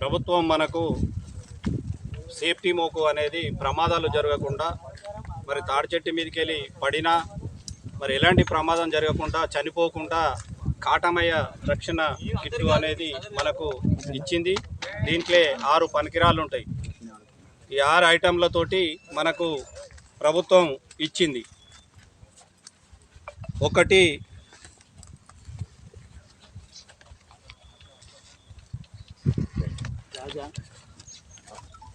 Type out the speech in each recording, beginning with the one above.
ప్రభుత్వం మనకు సేఫ్టీ మోకు అనేది ప్రమాదాలు జరగకుండా మరి తాడి చెట్టు మీదకి వెళ్ళి పడినా మరి ఎలాంటి ప్రమాదం జరగకుండా చనిపోకుండా కాటమయ్య రక్షణ కిట్టు అనేది మనకు ఇచ్చింది. దీంట్లో ఆరు పనికిరాలు ఉంటాయి. ఈ ఆరు ఐటెంలతోటి మనకు ప్రభుత్వం ఇచ్చింది. ఒకటి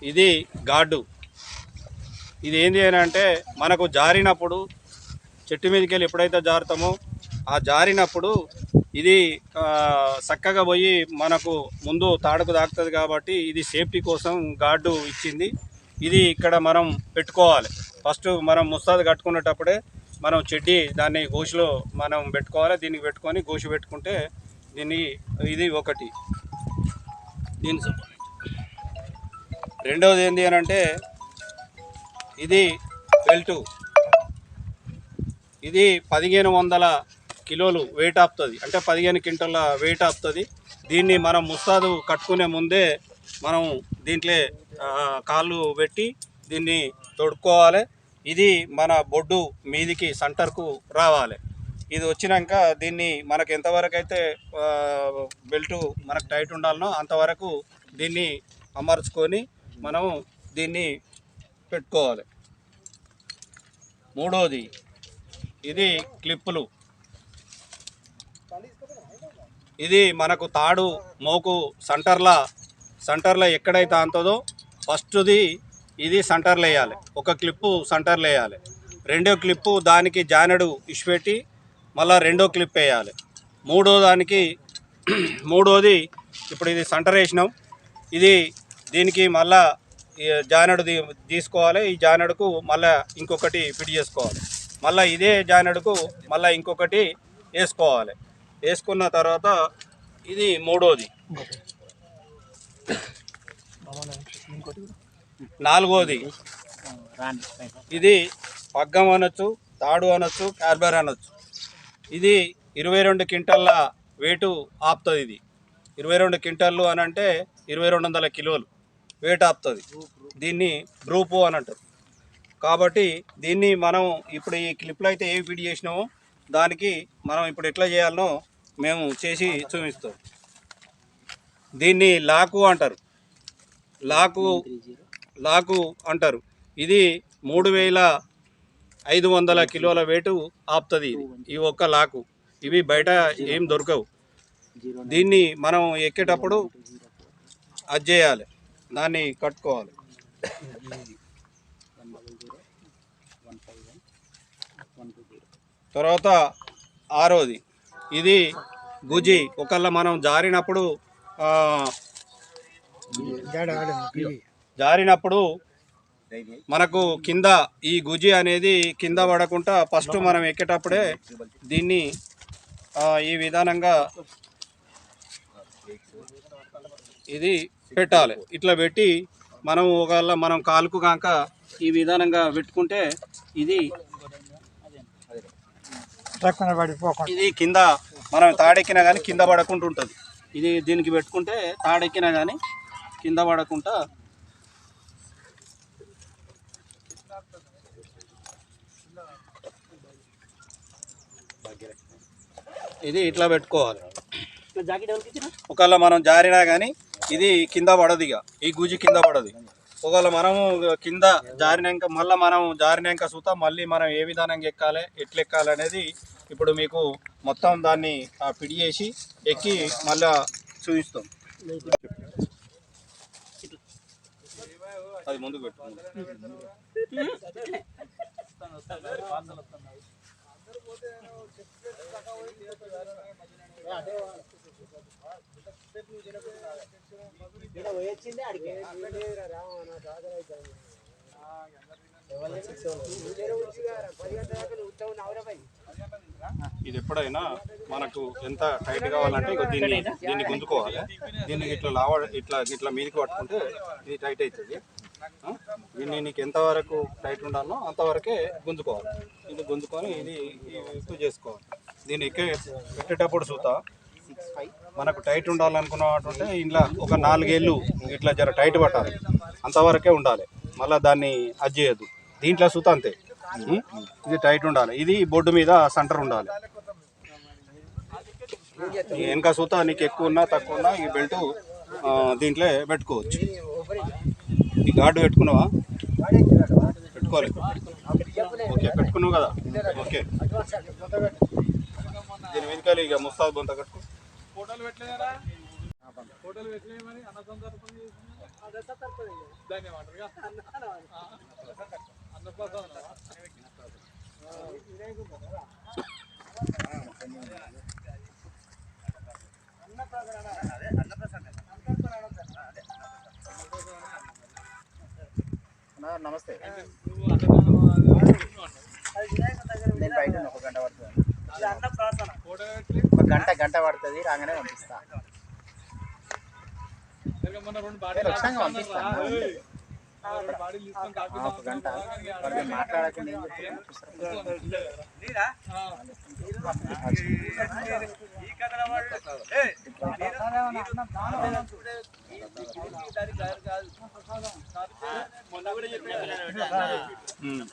ఇది గార్డు. ఇది ఏంది అని అంటే మనకు జారినప్పుడు చెట్టు మీదకి వెళ్ళి ఎప్పుడైతే జారుతామో ఆ జారినప్పుడు ఇది చక్కగా పోయి మనకు ముందు తాడుకు తాకుతుంది కాబట్టి ఇది సేఫ్టీ కోసం గార్డు ఇచ్చింది. ఇది ఇక్కడ మనం పెట్టుకోవాలి. ఫస్ట్ మనం ముస్తాదు కట్టుకునేటప్పుడే మనం చెడ్డి దాన్ని గోషిలో మనం పెట్టుకోవాలి. దీనికి పెట్టుకొని గోషి పెట్టుకుంటే దీన్ని ఇది ఒకటి. దీని రెండవది ఏంటి అని అంటే ఇది బెల్టు. ఇది పదిహేను వందల కిలోలు వెయిట్ ఆపుతుంది. అంటే పదిహేను క్వింటల వెయిట్ ఆపుతుంది. దీన్ని మనం ముస్తాదు కట్టుకునే ముందే మనం దీంట్లో కాళ్ళు పెట్టి దీన్ని తొడుక్కోవాలి. ఇది మన బొడ్డు మీదికి సెంటర్కు రావాలి. ఇది వచ్చినాక దీన్ని మనకు ఎంతవరకు అయితే బెల్ట్ మనకు టైట్ ఉండాలనో అంతవరకు దీన్ని అమర్చుకొని మనం దీన్ని పెట్టుకోవాలి. మూడోది ఇది క్లిప్పులు. ఇది మనకు తాడు మోకు సెంటర్ల సెంటర్లో ఎక్కడైతే అంతదో ఫస్ట్ది ఇది సెంటర్లు వేయాలి ఒక క్లిప్పు సెంటర్లు వేయాలి రెండో క్లిప్పు దానికి జానెడు ఇచ్చిపెట్టి మళ్ళా రెండో క్లిప్ వేయాలి. మూడో దానికి మూడోది ఇప్పుడు ఇది సెంటర్ వేసినాం. ఇది దీనికి మళ్ళా జానడు జానెడు తీసుకోవాలి. ఈ జానెడుకు మళ్ళా ఇంకొకటి ఫిట్ చేసుకోవాలి. మళ్ళీ ఇదే జానెడుకు మళ్ళీ ఇంకొకటి వేసుకోవాలి. వేసుకున్న తర్వాత ఇది మూడోది. నాలుగోది. ఇది పగ్గం అనొచ్చు తాడు అనొచ్చు కార్బర్ అనొచ్చు. ఇది ఇరవై రెండు క్వింటల్ల వెయిట్ ఆపుతుంది ఇది. ఇరవై రెండు క్వింటల్లు అని అంటే ఇరవై రెండు వందల కిలోలు వెయిట్ ఆపుతుంది. దీన్ని బ్రూపు అని అంటారు. కాబట్టి దీన్ని మనం ఇప్పుడు ఈ క్లిప్లో అయితే ఏ ఫిట్ చేసినామో దానికి మనం ఇప్పుడు ఎట్లా చేయాలనో మేము చేసి చూపిస్తాం. దీన్ని లాకు అంటారు. లాకు లాకు అంటారు. ఇది మూడు వేల ఐదు వందల కిలోల వేటు ఆపుతుంది ఇది. ఈ ఒక్క లాకు. ఇవి బయట ఏం దొరకవు. దీన్ని మనం ఎక్కేటప్పుడు అది చేయాలి. దాన్ని కట్టుకోవాలి. తర్వాత ఆరోది. ఇది గుజి ఒకళ్ళ మనం జారినప్పుడు జారినప్పుడు మనకు కింద ఈ గుజి అనేది కింద పడకుండా ఫస్ట్ మనం ఎక్కేటప్పుడే దీన్ని ఈ విధానంగా ఇది పెట్టాలి. ఇట్లా పెట్టి మనం ఒకవేళ మనం కాలుకు కాక ఈ విధానంగా పెట్టుకుంటే ఇది ఇది కింద మనం తాడెక్కినా కానీ కింద పడకుండా ఉంటుంది. ఇది దీనికి పెట్టుకుంటే తాడెక్కినా కానీ కింద పడకుండా ఇది ఇట్లా పెట్టుకోవాలి. ఒకవేళ మనం జారినా కానీ ఇది కింద పడదు ఇక. ఈ గుజి కింద పడదు. ఒకవేళ మనము కింద జారినాక మళ్ళీ మనం జారినాక చూతా మళ్ళీ మనం ఏ విధానంగా ఎక్కాలి ఎట్లెక్కాలి అనేది ఇప్పుడు మీకు మొత్తం దాన్ని ఆ, పిడి చేసి ఎక్కి మళ్ళా చూపిస్తాం అది ముందుకు పెట్టు ఇది ఎప్పుడైనా మనకు ఎంత టైట్ కావాలంటే ఇక దీన్ని దీన్ని గుంజుకోవాలి. దీన్ని ఇట్లా లావ ఇట్లా ఇట్లా మీదకి పట్టుకుంటే ఇది టైట్ అవుతుంది దీన్ని నీకు ఎంతవరకు టైట్ ఉండాలో అంతవరకే గుంజుకోవాలి. ఇది గుంజుకొని ఇది ఎక్కువ చేసుకోవాలి. దీన్ని ఎక్కే పెట్టేటప్పుడు చూతా మనకు టైట్ ఉండాలనుకున్నట్టుంటే ఇంట్లో ఒక నాలుగేళ్ళు ఇట్లా జర టైట్ పట్టాలి. అంతవరకే ఉండాలి. మళ్ళీ దాన్ని అది చేయదు దీంట్లో చూతా అంతే. ఇది. టైట్ ఉండాలి. ఇది బొడ్డు మీద సెంటర్ ఉండాలి. వెనక సూత నీకు ఎక్కువ ఉన్నా తక్కువ ఉన్నా ఈ బెల్ట్ దీంట్లో పెట్టుకోవచ్చు. ఈ గార్డు పెట్టుకున్నావా? పెట్టుకోవాలి. ఓకే పెట్టుకున్నావు కదా? ఓకే. దీని వెనకాల ఇక ముస్తాద్ బొంత కట్టుకో. ఫోటోలు పెట్టలేదా ఫోటోలు పెట్టలేమని అన్న సందర్భం దాన్ని నమస్తే. బయట ఒక గంట పడుతుంది ఒక గంట గంట పడుతుంది రాగానే పంపిస్తా. పంపిస్తాను ఒక గంట. మాట్లాడకుండా ఏం చెప్తున్నారు ఉం.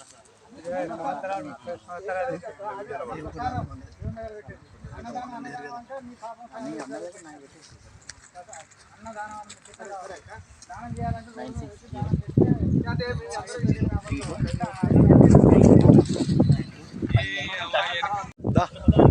Da.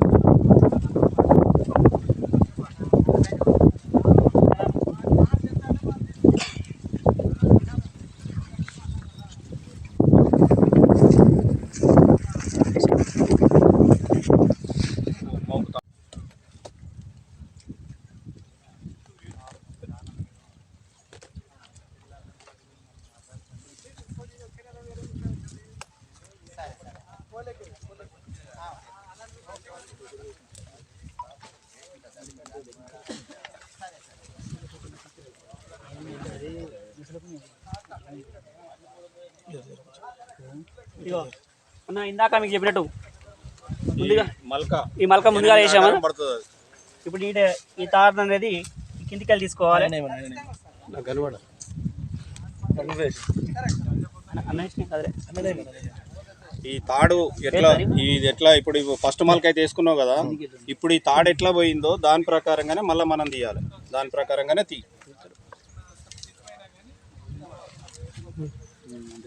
ఇదిగో. అన్న ఇందాక మీకు చెప్పినట్టు ఈ ముందుగా మల్క. ఈ మలక ముందుగా వేసామా. ఇప్పుడు ఈ ఈ తాడు అనేది కిందికి వెళ్ళి తీసుకోవాలి. ఈ తాడు ఎట్లా ఇది ఎట్లా ఇప్పుడు ఫస్ట్ మల్క అయితే వేసుకున్నావు కదా ఇప్పుడు ఈ తాడు ఎట్లా పోయిందో దాని ప్రకారంగానే మళ్ళీ మనం తీయాలి. దాని ప్రకారంగానే తీ.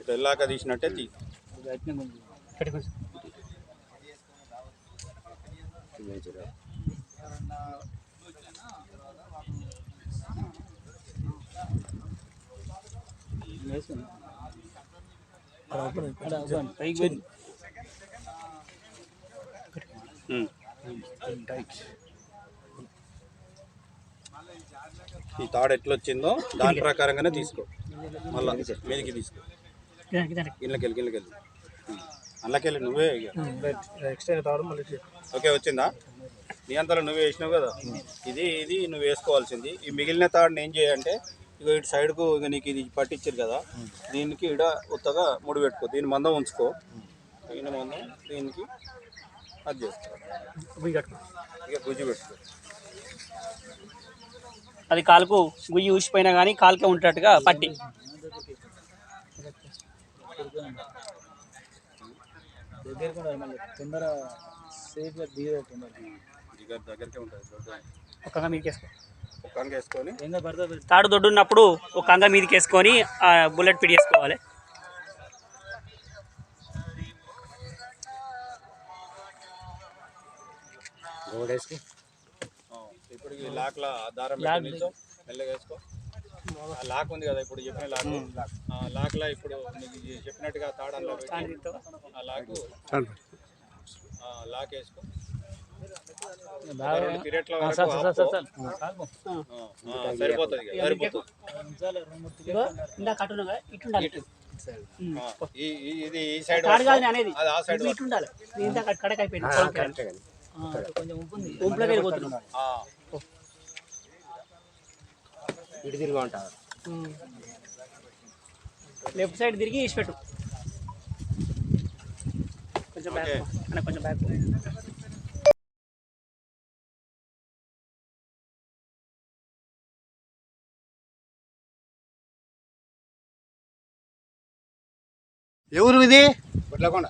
వెళ్ళాక తీసినట్టే తీ. ఈ తాడు ఎట్లా వచ్చిందో దాని ప్రకారంగానే తీసుకో. మళ్ళా మీదకి తీసుకో. దానికి దానికి. ఇళ్ళకి వెళ్ళి ఇళ్ళకి వెళ్ళి. అందులోకెళ్ళి నువ్వే ఇక. ఓకే వచ్చిందా? నీ అంతలో నువ్వే వేసినావు కదా? ఇది ఇది నువ్వు వేసుకోవాల్సింది. ఈ మిగిలిన తాడుని ఏం చేయంటే ఇక ఇటు సైడ్కు ఇక నీకు ఇది పట్టించారు కదా దీనికి ఇడ ఉత్తగా ముడి పెట్టుకో. దీని మందం ఉంచుకో. దీని మందం దీనికి అది చేసుకో. ఇక గుజ్జు పెట్టుకో. అది కాలుకు గుయ్యి ఊసిపోయినా కానీ కాలుకే ఉంటట్టుగా పట్టి. తొందర సేఫ్గా దగ్గర దగ్గరకే ఉంటుంది మీదకి వేసుకో ఒక కంగ వేసుకొని ఇంకా తాడు దొడ్డు ఉన్నప్పుడు ఒక కంగ మీదకి వేసుకొని ఆ బుల్లెట్ పిడి వేసుకోవాలి ఆ, ఇప్పుడు ఈ లాక్ల దారం మెల్లగా వేసుకో. ఆ లాక్ ఉంది కదా ఇప్పుడు చెప్పిన లాక్. ఆ లాక్లా ఇప్పుడు చెప్పినట్టుగా తాడంలో ఆ లాక్ ఆ, లాక్ వేసుకో. సరిపోతుంది ఇది ఈ సైడ్. అనేది. ఆ సైడ్ కొంచెం ఉంపులోకి వెళ్ళిపోతున్నాం. లెఫ్ట్ సైడ్ తిరిగి ఇచ్చిపెట్టు కొంచెం బ్యాక్. అన్న కొంచెం బ్యాక్ ఎవరు ఇది? గుడ్లకొండ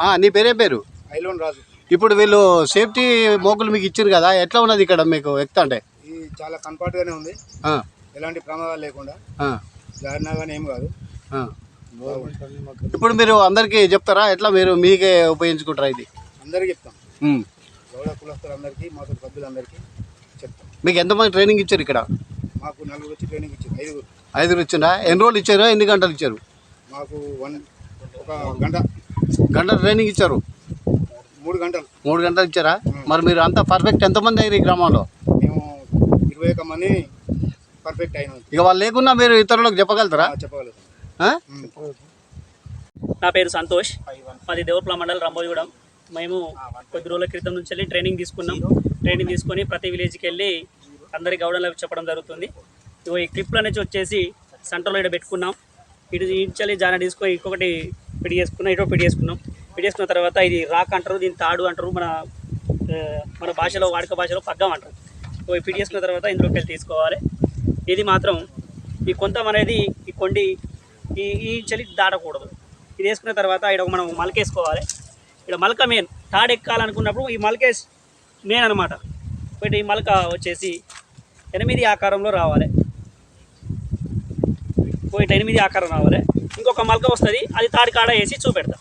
ఆ, నీ పేరే పేరు? ఐలోన్ రాజు. ఇప్పుడు వీళ్ళు సేఫ్టీ మోకులు మీకు ఇచ్చారు కదా ఎట్లా ఉన్నది ఇక్కడ మీకు ఎక్కుతా అంటే? ఇది చాలా కంఫర్ట్గానే ఉంది. ఆ, ఎలాంటి ప్రమాదాలు లేకుండా. ఆ, జారినా కానీ ఏం కాదు. ఇప్పుడు మీరు అందరికీ చెప్తారా? ఎట్లా మీరు మీకే ఉపయోగించుకుంటారా ఇది? అందరికీ చెప్తాం. ఉమ్. గౌడ కులస్తులందరికీ మాకు సభ్యులందరికీ చెప్తాం. మీకు ఎంతమంది ట్రైనింగ్ ఇచ్చారు ఇక్కడ? మాకు నలుగురు వచ్చి ట్రైనింగ్ ఇచ్చింది ఐదుగురు. ఐదుగురు ఇచ్చారా? ఎన్ని రోజులు ఇచ్చారు? ఎన్ని గంటలు ఇచ్చారు? మాకు వన్ ఒక గంట. గంట ట్రైనింగ్ ఇచ్చారు? మూడు గంటలు. మూడు గంటలు ఇచ్చారా? మరి మీరు అంతా పర్ఫెక్ట్ ఎంతమంది అయ్యారు ఈ గ్రామంలో? మేము ఇరవై ఒక్క మంది పర్ఫెక్ట్ అయినాం. ఇక వాళ్ళు లేకున్నా మీరు ఇతరులకు చెప్పగలుగుతారా? ఆ, చెప్పగలుగుతాం. ఆ? నా పేరు సంతోష్. మాది దేవరపల మండలం రంభోజగూడెం. మేము కొద్ది రోజుల క్రితం నుంచి వెళ్ళి ట్రైనింగ్ తీసుకున్నాం. ట్రైనింగ్ తీసుకొని ప్రతి విలేజ్కి వెళ్ళి అందరి గౌడలకు చెప్పడం జరుగుతుంది. ఇగో ఈ క్లిప్ల నుంచి వచ్చేసి సెంటర్లో ఇక్కడ పెట్టుకున్నాం. ఇటు ఇంచాలి జాన తీసుకొని ఇంకొకటి పిడి చేసుకున్నాం. ఇటు పిడి చేసుకున్నాం. పిడి చేసుకున్న తర్వాత ఇది రాక్ అంటారు దీన్ని తాడు అంటారు మన మన భాషలో వాడుక భాషలో పగ్గం అంటారు. ఇగో ఈ పిడి చేసుకున్న తర్వాత ఇందులోకి వెళ్ళి తీసుకోవాలి. ఇది మాత్రం ఈ కొంతం అనేది ఈ కొండి ఈ ఈ చలి దాటకూడదు. ఇది వేసుకున్న తర్వాత ఇక్కడ మనం మలకేసుకోవాలి. ఇక్కడ మలక మెయిన్ తాడు ఎక్కాలనుకున్నప్పుడు ఈ మలకేస్ మెయిన్ అనమాట బట్ ఈ మలక వచ్చేసి ఎనిమిది ఆకారంలో రావాలి. పోయి ఎనిమిది ఆకారం రావాలి. ఇంకొక మలక వస్తుంది. అది తాడి కాడ వేసి చూపెడతా.